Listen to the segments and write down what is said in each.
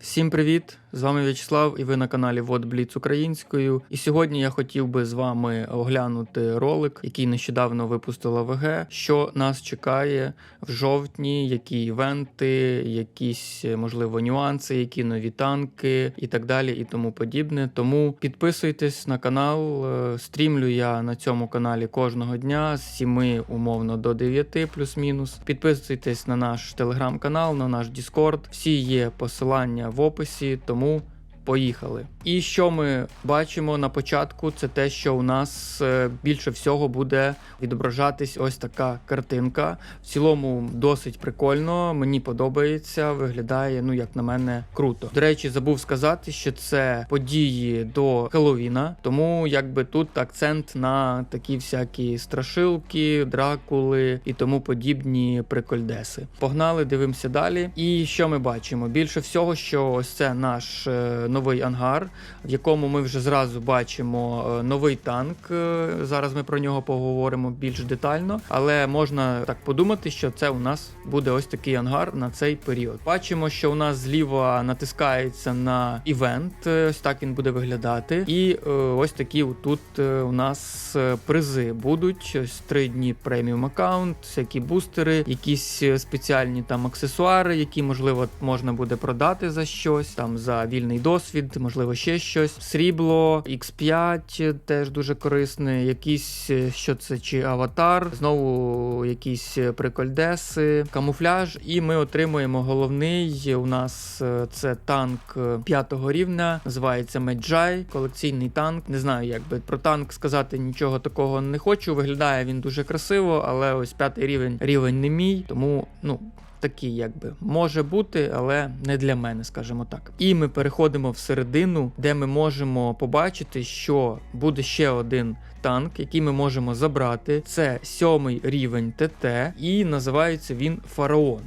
Всім привіт! З вами В'ячеслав і ви на каналі Вот Бліц Українською. І сьогодні я хотів би з вами оглянути ролик, який нещодавно випустила ВГ, що нас чекає в жовтні, які івенти, якісь можливо нюанси, які нові танки і так далі, і тому подібне. Тому підписуйтесь на канал. Е, Стрімлю я на цьому каналі кожного дня з 7 умовно до 9 плюс-мінус. Підписуйтесь на наш телеграм-канал, на наш Діскорд. Всі є посилання в описі, тому поїхали. І що ми бачимо на початку, це те, що у нас е, більше всього буде відображатись ось така картинка. В цілому досить прикольно. Мені подобається, виглядає, ну як на мене, круто. До речі, забув сказати, що це події до Хеллоуіна, тому якби тут акцент на такі всякі страшилки, дракули і тому подібні прикольдеси. Погнали, дивимося далі. І що ми бачимо? Більше всього, що ось це наш е, новий ангар, в якому ми вже зразу бачимо е, новий танк. Е, Зараз ми про нього поговоримо більш детально, але можна так подумати, що це у нас буде ось такий ангар на цей період. Бачимо, що у нас зліва натискається на івент, е, ось так він буде виглядати. І ось такі тут у нас призи будуть. Ось три дні преміум аккаунт, всякі бустери, якісь спеціальні там аксесуари, які можливо можна буде продати за щось, там за вільний досвід, можливо, ще щось. Срібло, X5 теж дуже корисне. Якісь е, що це чи аватар, знову якісь е, прикольдеси, камуфляж. І ми отримуємо головний. У нас е, це танк п'ятого рівня, називається Меджай, колекційний танк. Не знаю, як би про танк сказати нічого такого не хочу. Виглядає він дуже красиво, але ось п'ятий рівень рівень не мій, тому ну. Такий, якби може бути, але не для мене, скажімо так. І ми переходимо в середину, де ми можемо побачити, що буде ще один танк, який ми можемо забрати. Це сьомий рівень ТТ, і називається він Фараон.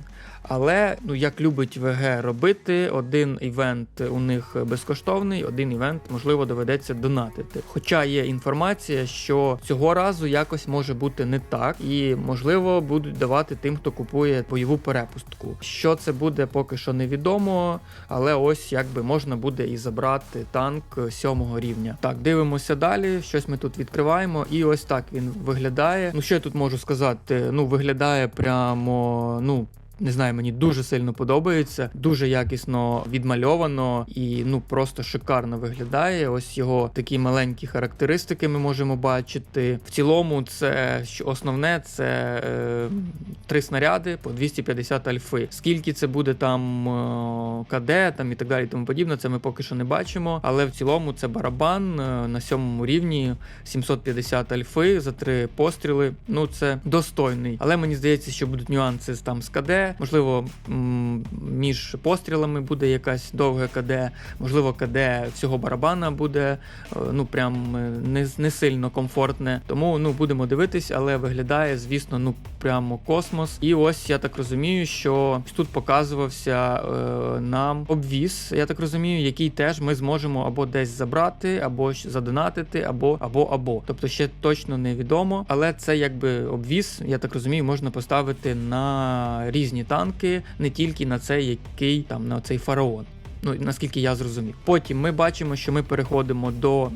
Але ну як любить ВГ робити, один івент у них безкоштовний, один івент можливо доведеться донатити. Хоча є інформація, що цього разу якось може бути не так, і можливо будуть давати тим, хто купує бойову перепустку. Що це буде, поки що невідомо, але ось якби можна буде і забрати танк сьомого рівня. Так, дивимося далі. Щось ми тут відкриваємо, і ось так він виглядає. Ну що я тут можу сказати? Ну виглядає прямо ну. Не знаю, мені дуже сильно подобається, дуже якісно відмальовано і ну просто шикарно виглядає. Ось його такі маленькі характеристики ми можемо бачити. В цілому, це основне, це е, три снаряди по 250 альфи. Скільки це буде там е, КД там і так далі, тому подібне, це ми поки що не бачимо. Але в цілому це барабан е, на сьомому рівні 750 альфи за три постріли. Ну це достойний. Але мені здається, що будуть нюанси там з КД. Можливо, між пострілами буде якась довге КД, можливо, КД всього барабана буде е, ну прям е, не, не сильно комфортне. Тому ну будемо дивитись, але виглядає, звісно, ну прямо космос. І ось я так розумію, що тут показувався е, нам обвіз. Я так розумію, який теж ми зможемо або десь забрати, або задонатити, або або або. Тобто ще точно невідомо, але це якби обвіз. Я так розумію, можна поставити на різні танки, не тільки на цей, який там на цей фараон. Ну наскільки я зрозумів. Потім ми бачимо, що ми переходимо до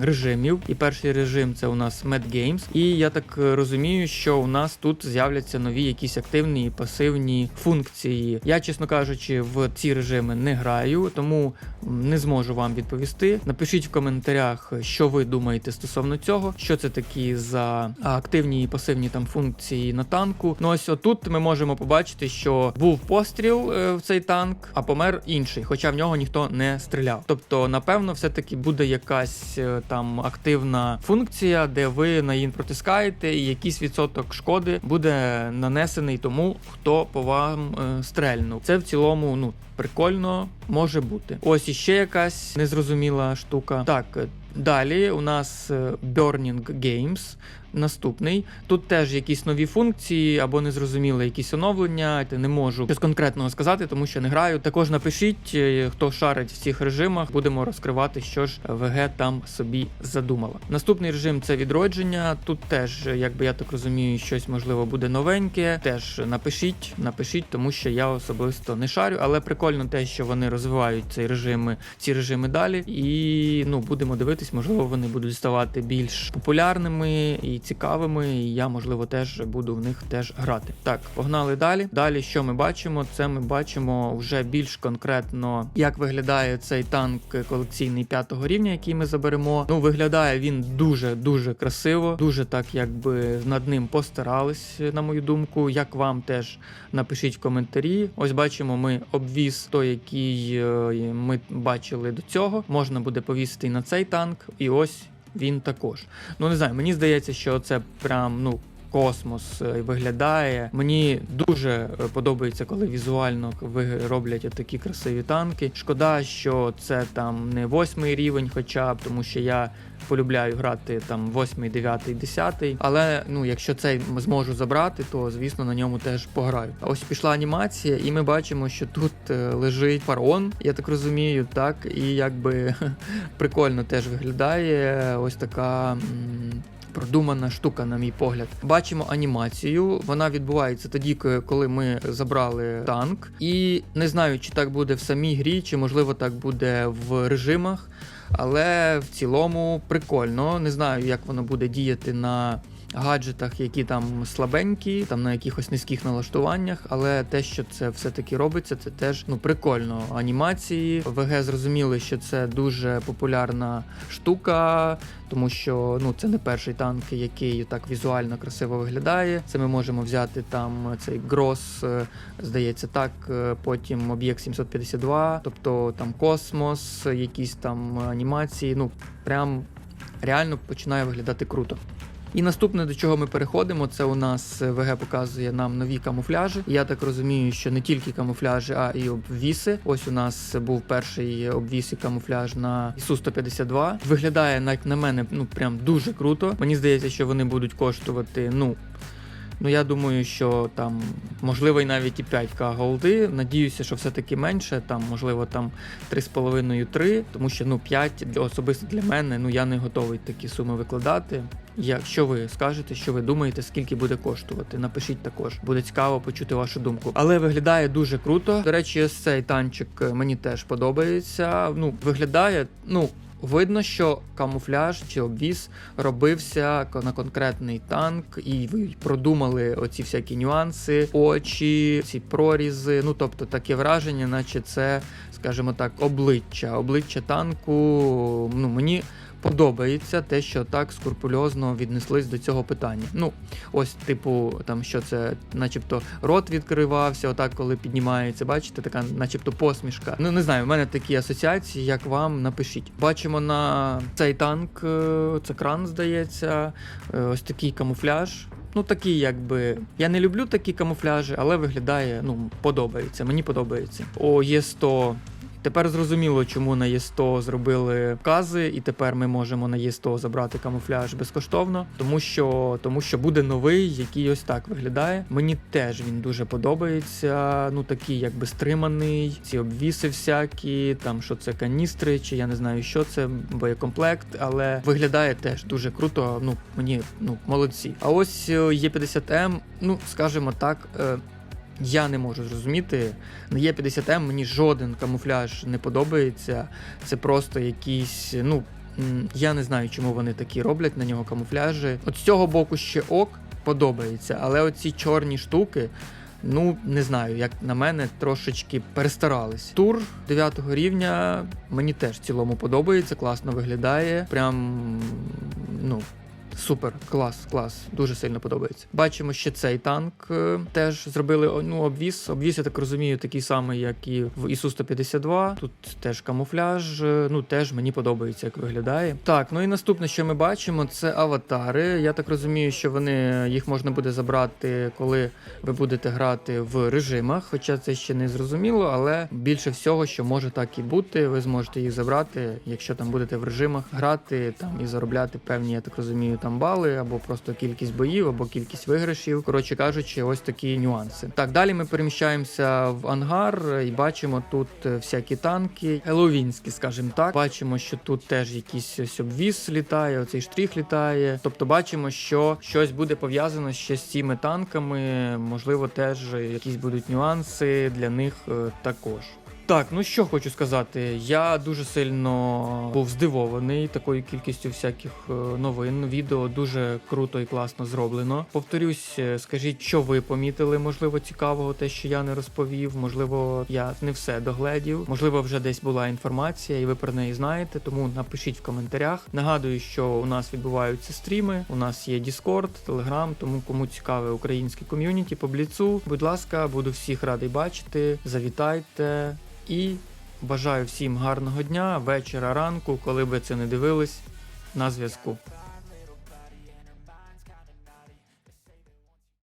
режимів. І перший режим це у нас Mad Games. І я так е, розумію, що у нас тут з'являться нові якісь активні і пасивні функції. Я, чесно кажучи, в ці режими не граю, тому не зможу вам відповісти. Напишіть в коментарях, що ви думаєте стосовно цього, що це такі за активні і пасивні там функції на танку. Ну ось отут ми можемо побачити, що був постріл е, в цей танк, а помер інший, хоча в нього ніхто не стріляв. Тобто, напевно, все-таки буде якась е, там активна функція, де ви на її протискаєте, і якийсь відсоток шкоди буде нанесений тому, хто по вам е, стрельнув. Це в цілому, ну. Прикольно може бути. Ось іще якась незрозуміла штука. Так, е, Далі у нас е, Burning Games. Наступний. Тут теж якісь нові функції або незрозуміле якісь оновлення. Не можу щось конкретного сказати, тому що не граю. Також напишіть, е, хто шарить в цих режимах. Будемо розкривати, що ж ВГ там собі задумала. Наступний режим це відродження. Тут теж, якби я так розумію, щось можливо буде новеньке. Теж напишіть, напишіть, тому що я особисто не шарю, але прикольно те, що вони розвивають цей режими, ці режими далі. І ну будемо дивитись, можливо, вони будуть ставати більш популярними і цікавими. І я, можливо, теж буду в них теж грати. Так, погнали далі. Далі, що ми бачимо? Це ми бачимо вже більш конкретно, як виглядає цей танк колекційний п'ятого рівня, який ми заберемо. Ну, виглядає він дуже дуже красиво, дуже так, якби над ним постарались, на мою думку. Як вам теж напишіть в коментарі. Ось бачимо, ми обвіз той, який е, ми бачили до цього. Можна буде повісити і на цей танк, і ось він також. Ну не знаю, мені здається, що це прям ну. Космос е, виглядає. Мені дуже е, подобається, коли візуально роблять такі красиві танки. Шкода, що це там не восьмий рівень, хоча б тому, що я полюбляю грати там восьмий, дев'ятий, десятий. Але ну, якщо цей зможу забрати, то звісно на ньому теж пограю. Ось пішла анімація, і ми бачимо, що тут е, лежить фараон, я так розумію, так і якби прикольно теж виглядає. Ось така. Продумана штука, на мій погляд. Бачимо анімацію. Вона відбувається тоді, коли ми забрали танк. І не знаю, чи так буде в самій грі, чи можливо так буде в режимах. Але в цілому прикольно. Не знаю, як воно буде діяти на гаджетах, які там слабенькі, там на якихось низьких налаштуваннях. Але те, що це все-таки робиться, це теж ну прикольно. Анімації ВГ зрозуміли, що це дуже популярна штука, тому що ну це не перший танк, який так візуально красиво виглядає. Це ми можемо взяти там цей Грос, е, здається, так. е, Потім об'єкт 752, тобто там космос, якісь там анімації. Ну прям реально починає виглядати круто. І наступне, до чого ми переходимо, це у нас е, ВГ показує нам нові камуфляжі. Я так розумію, що не тільки камуфляжі, а і обвіси. Ось у нас був перший обвіс і камуфляж на ісу 152 Виглядає, як на мене, ну прям дуже круто. Мені здається, що вони будуть коштувати, ну. Ну, я думаю, що там можливо і навіть і 5к голди. Надіюся, що все-таки менше, там, можливо, там 3,5-3, тому що ну 5 для особисто для мене, ну я не готовий такі суми викладати. Якщо ви скажете, що ви думаєте, скільки буде коштувати, напишіть також. Буде цікаво почути вашу думку. Але виглядає дуже круто. До речі, ось цей танчик е, мені теж подобається. Ну, виглядає, ну. Видно, що камуфляж чи обвіз робився на конкретний танк, і ви продумали оці всякі нюанси, очі, ці прорізи. Ну тобто таке враження, наче це, скажімо так, обличчя. Обличчя танку. Ну мені подобається те, що так скрупульозно віднеслись до цього питання. Ну, ось, типу, там що це, начебто, рот відкривався, отак, коли піднімається, бачите, така, начебто, посмішка. Ну не знаю, в мене такі асоціації, як вам напишіть. Бачимо на цей танк, е, це кран, здається, е, ось такий камуфляж. Ну, такий, якби. Я не люблю такі камуфляжі, але виглядає, ну, подобається. Мені подобається. О, є 100 Тепер зрозуміло, чому на Є100 зробили вкази, і тепер ми можемо на Є100 забрати камуфляж безкоштовно, тому що тому що буде новий, який ось так виглядає. Мені теж він дуже подобається. Ну такий, якби стриманий, ці обвіси всякі, там що це каністри, чи я не знаю, що це боєкомплект, але виглядає теж дуже круто. Ну мені ну молодці. А ось е, Є50М, ну скажімо так. Я не можу зрозуміти. На Є50М мені жоден камуфляж не подобається. Це просто якісь, ну. Я не знаю, чому вони такі роблять на нього камуфляжі. От з цього боку ще ок подобається, але оці чорні штуки, ну не знаю, як на мене, трошечки перестарались. Тур 9 рівня мені теж в цілому подобається, класно виглядає. Прям ну Супер, клас, клас, дуже сильно подобається. Бачимо, що цей танк е, теж зробили ну, обвіз. Обвіз, я так розумію, такий самий, як і в ісу 152 Тут теж камуфляж. е, Ну теж мені подобається, як виглядає. Так, ну і наступне, що ми бачимо, це аватари. Я так розумію, що вони їх можна буде забрати, коли ви будете грати в режимах. Хоча це ще не зрозуміло, але більше всього, що може так і бути, ви зможете їх забрати, якщо там будете в режимах грати там і заробляти певні, я так розумію, там бали, або просто кількість боїв, або кількість виграшів. Коротше кажучи, ось такі нюанси. Так, далі ми переміщаємося в ангар і бачимо тут е, всякі танки, еловінські, скажімо так. Бачимо, що тут теж якийсь ось обвіз літає, оцей штрих літає. Тобто бачимо, що щось буде пов'язано ще з цими танками. Можливо, теж якісь будуть нюанси для них е, також. Так, ну що хочу сказати, я дуже сильно був здивований такою кількістю всяких е, новин. Відео дуже круто і класно зроблено. Повторюсь, е, скажіть, що ви помітили, можливо, цікавого, те, що я не розповів. Можливо, я не все догледів. Можливо, вже десь була інформація, і ви про неї знаєте. Тому напишіть в коментарях. Нагадую, що у нас відбуваються стріми. У нас є Discord, Telegram, тому кому цікаве українське ком'юніті по бліцу. Будь ласка, буду всіх радий бачити. Завітайте і бажаю всім гарного дня, вечора, ранку, коли би це не дивились. На зв'язку.